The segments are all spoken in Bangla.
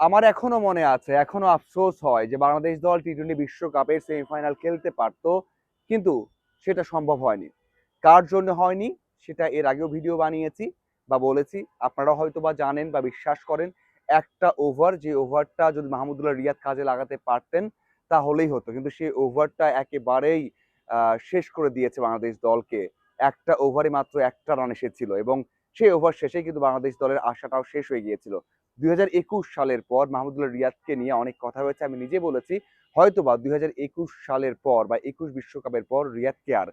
আমার এখনও মনে আছে, এখনও আফসোস হয় যে বাংলাদেশ দল টি টোয়েন্টি বিশ্বকাপের সেমিফাইনাল খেলতে পারতো, কিন্তু সেটা সম্ভব হয়নি। কার জন্য হয়নি, সেটা এর আগেও ভিডিও বানিয়েছি বা বলেছি, আপনারা হয়তো বা জানেন বা বিশ্বাস করেন, একটা ওভার যে ওভারটা যদি মাহমুদুল্লাহ রিয়াদ কাজে লাগাতে পারতেন, তাহলেই হতো। কিন্তু সেই ওভারটা একেবারেই শেষ করে দিয়েছে বাংলাদেশ দলকে। একটা ওভারে মাত্র একটা রান এসেছিল এবং সেই ওভার শেষে কিন্তু বাংলাদেশ দলের আশাটাও শেষ হয়ে গিয়েছিল। দুই হাজার একুশ সালের পর মাহমুদুল্লাহ রিয়াদকে নিয়ে অনেক কথা হয়েছে। আমি নিজে বলেছি হয়তো বা দুই হাজার একুশ সালের পর বা একুশ বিশ্বকাপের পর রিয়াদকে আর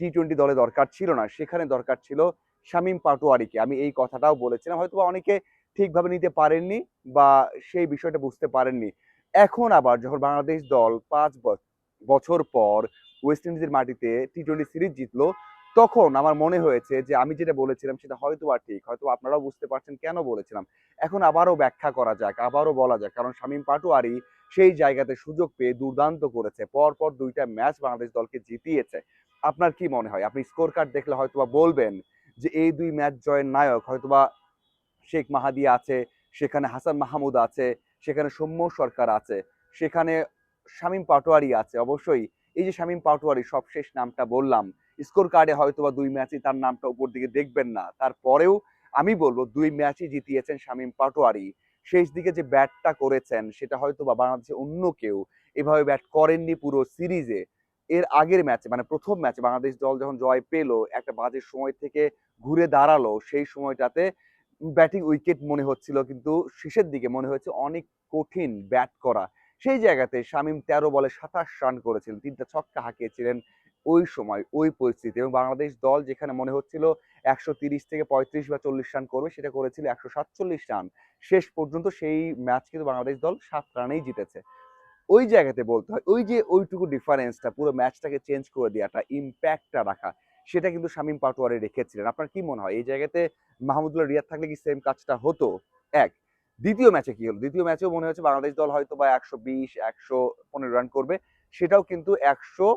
টি টোয়েন্টি দলে দরকার ছিল না। সেখানে দরকার ছিল শামীম পাটোয়ারিকে। আমি এই কথাটাও বলেছিলাম, হয়তোবা অনেকে ঠিকভাবে নিতে পারেননি বা সেই বিষয়টা বুঝতে পারেননি। এখন আবার যখন বাংলাদেশ দল পাঁচ বছর পর ওয়েস্ট ইন্ডিজের মাটিতে টি টোয়েন্টি সিরিজ জিতলো তখন আমার মনে হয়েছে যে আমি যেটা বলেছিলাম সেটা হয়তো বা ঠিক, হয়তো আপনারাও বুঝতে পারছেন কেন বলেছিলাম। এখন আবারও ব্যাখ্যা করা যাক, আবারও বলা যাক, কারণ শামীম পাটোয়ারি সেই জায়গাতে সুযোগ পেয়ে দুর্দান্ত করেছে। পর পর দুইটা ম্যাচ বাংলাদেশ দলকে জিতিয়েছে। আপনার কি মনে হয়? আপনি স্কোর কার্ড দেখলে হয়তোবা বলবেন যে এই দুই ম্যাচ জয়ের নায়ক হয়তোবা শেখ মাহাদি আছে, সেখানে হাসান মাহমুদ আছে, সেখানে সৌম্য সরকার আছে, সেখানে শামীম পাটোয়ারি আছে। অবশ্যই এই যে শামীম পাটোয়ারি সবশেষ নামটা বললাম স্কোর কার্ডে হয়তো বা দুই ম্যাচই তার নামটা উপর দিকে দেখবেন না। তারপরেও আমি বলব, দুই ম্যাচই জিতিয়েছেন শামীম পাটোয়ারি। শেষ দিকে যে ব্যাটটা করেছেন, সেটা হয়তো বা বাংলাদেশে অন্য কেউ এভাবে ব্যাট করেননি পুরো সিরিজে এর আগের ম্যাচে মানে প্রথম ম্যাচে বাংলাদেশ দল যখন জয় পেল, একটা বাজে সময় থেকে ঘুরে দাঁড়াল, সেই সময়টাতে ব্যাটিং উইকেট মনে হচ্ছিল, কিন্তু শেষের দিকে মনে হয়েছে অনেক কঠিন ব্যাট করা। সেই জায়গাতে শামীম তেরো বলে সাতাশ রান করেছিলেন, তিনটা ছক্কা হাঁকিয়েছিলেন ওই সময়, ওই পরিস্থিতি এবং বাংলাদেশ দল যেখানে মনে হচ্ছিল একশো তিরিশ থেকে পঁয়ত্রিশ বা চল্লিশ রান করবে, সেটা করেছিল একশো সাতচল্লিশ রান। শেষ পর্যন্ত সেই ম্যাচ কিন্তু বাংলাদেশ দল সাত রানেই জিতেছে। ওই জায়গাতে বলতে হয়, ওই যে ওইটুকু ডিফারেন্সটা, পুরো ম্যাচটাকে চেঞ্জ করে দেওয়াটা ইম্প্যাক্টটা রাখা, সেটা কিন্তু শামীম পাটোয়ারি রেখেছিলেন। আপনার কি মনে হয়, এই জায়গাতে মাহমুদুল্লাহ রিয়াদ থাকলে কি সেম কাজটা হতো? এক। দ্বিতীয় ম্যাচে কি হলো? দ্বিতীয় ম্যাচেও মনে হচ্ছে বাংলাদেশ দল হয়তো বা একশো বিশ, একশো পনেরো রান করবে, সেটাও কিন্তু একশো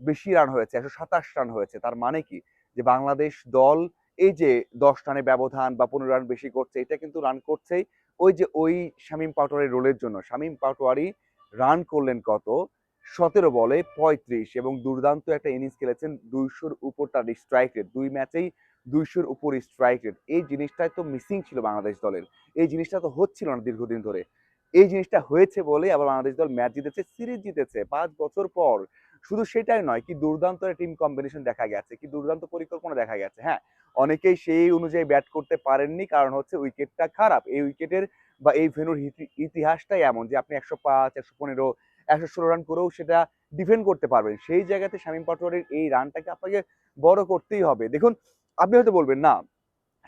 বেশি রান হয়েছে, একশো সাতাশ রান হয়েছে। তার মানে কি? যে বাংলাদেশ দল এই যে দশ রানে ব্যবধান বা পনেরো রান বেশি করছে, এটা কিন্তু রান করছেই। ওই যে ওই শামীম পাটোয়ারির রোলের জন্য। শামীম পাটোয়ারি রান করলেন কত? সতেরো বলে পঁয়ত্রিশ এবং দুর্দান্ত একটা ইনিংস খেলেছেন দুইশোর উপর তার স্ট্রাইক রেট দুই ম্যাচেই দুইশোর উপর স্ট্রাইক রেট এই জিনিসটাই তো মিসিং ছিল বাংলাদেশ দলের। এই জিনিসটা তো হচ্ছিল না দীর্ঘদিন ধরে। এই জিনিসটা হয়েছে বলে আবার বাংলাদেশ দল ম্যাচ জিতেছে, সিরিজ জিতেছে। পাঁচ বছর পর। শুধু সেটাই নয়, কি দুর্দান্ত টিম কম্বিনেশন দেখা গেছে, কি দুর্দান্ত পরিকল্পনা দেখা গেছে। হ্যাঁ অনেকেই সেই অনুযায়ী ব্যাট করতে পারেননি, কারণ হচ্ছে উইকেটটা খারাপ। এই উইকেটের বা এই ভেনুর ইতি- ইতিহাসটাই এমন যে আপনি একশো পাঁচ, একশো পনেরো, একশো ষোলো রান করেও সেটা ডিফেন্ড করতে পারবেন। সেই জায়গাতে শামীম পাটোয়ারির এই রানটাকে আপনাকে বড় করতেই হবে। দেখুন, আপনি হয়তো বলবেন, না,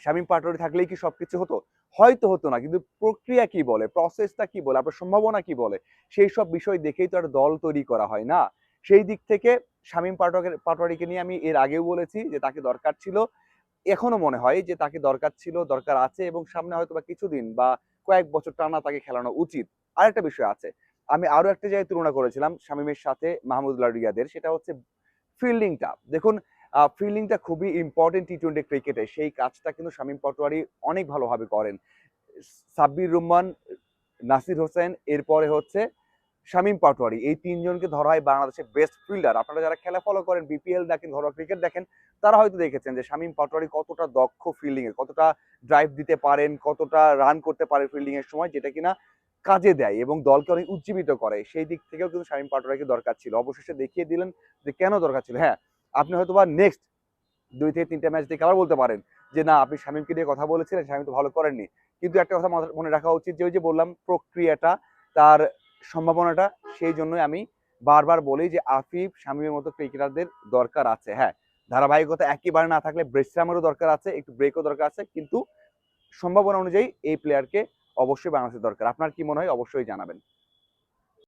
শামীম পাটোয়ারি থাকলেই কি সবকিছু হতো? হয়তো হতো না, কিন্তু প্রক্রিয়া কি বলে প্রসেসটা কি বলে, আপনার সম্ভাবনা কি বলে, সেই সব বিষয় দেখেই তো একটা দল তৈরি করা হয়, না? সেই দিক থেকে শামীম পাটোয়ারি পাটোয়ারিকে নিয়ে আমি এর আগেও বলেছি যে তাকে দরকার ছিল, এখনও মনে হয় যে তাকে দরকার ছিল, দরকার আছে এবং সামনে হয়তো বা কিছুদিন বা কয়েক বছর টানা তাকে খেলানো উচিত। আরেকটা বিষয় আছে, আমি আরও একটা জায়গায় তুলনা করেছিলাম শামীমের সাথে মাহমুদুল্লাহ রিয়াদের, সেটা হচ্ছে ফিল্ডিংটা দেখুন ফিল্ডিংটা খুবই ইম্পর্টেন্ট টি টোয়েন্টি ক্রিকেটে সেই কাজটা কিন্তু শামীম পাটোয়ারি অনেক ভালোভাবে করেন। সাব্বির রহমান নাসির হোসেন, এরপরে হচ্ছে শামীম পাটোয়ারি। এই তিনজনকে ধরা হয় বাংলাদেশের বেস্ট ফিল্ডার আপনারা যারা খেলা ফলো করেন বিপিএল দেখেন, ঘরোয়া ক্রিকেট দেখেন, তারা হয়তো দেখেছেন যে শামীম পাটোয়ারি কতটা দক্ষ ফিল্ডিং এ, কতটা ড্রাইভ দিতে পারেন, কতটা রান করতে পারে ফিল্ডিং এর সময়, যেটা কিনা কাজে দেয় এবং দলকে অনেক উজ্জীবিত করে। সেই দিক থেকেও কিন্তু শামীম পাটোয়ারিকে দরকার ছিল। অবশেষে দেখিয়ে দিলেন যে কেন দরকার ছিল। হ্যাঁ আপনি হয়তো বা নেক্সট দুই থেকে তিনটা ম্যাচ দেখে আবার বলতে পারেন যে, না, আপনি শামীমকে নিয়ে কথা বলেছিলেন স্বামী তো ভালো করেননি। কিন্তু একটা কথা মনে রাখা উচিত যে, ওই যে বললাম প্রক্রিয়াটা, তার সম্ভাবনাটা, সেই জন্যই আমি বারবার বলি যে, আফিফ, শামীমের মতো ক্রিকেটারদের দরকার আছে। হ্যাঁ ধারাবাহিকতা একেবারে না থাকলে বিশ্রামেরও দরকার আছে, একটু ব্রেকও দরকার আছে, কিন্তু সম্ভাবনা অনুযায়ী এই প্লেয়ারকে অবশ্যই বাংলাদেশের দরকার। আপনার কি মনে হয়? অবশ্যই জানাবেন।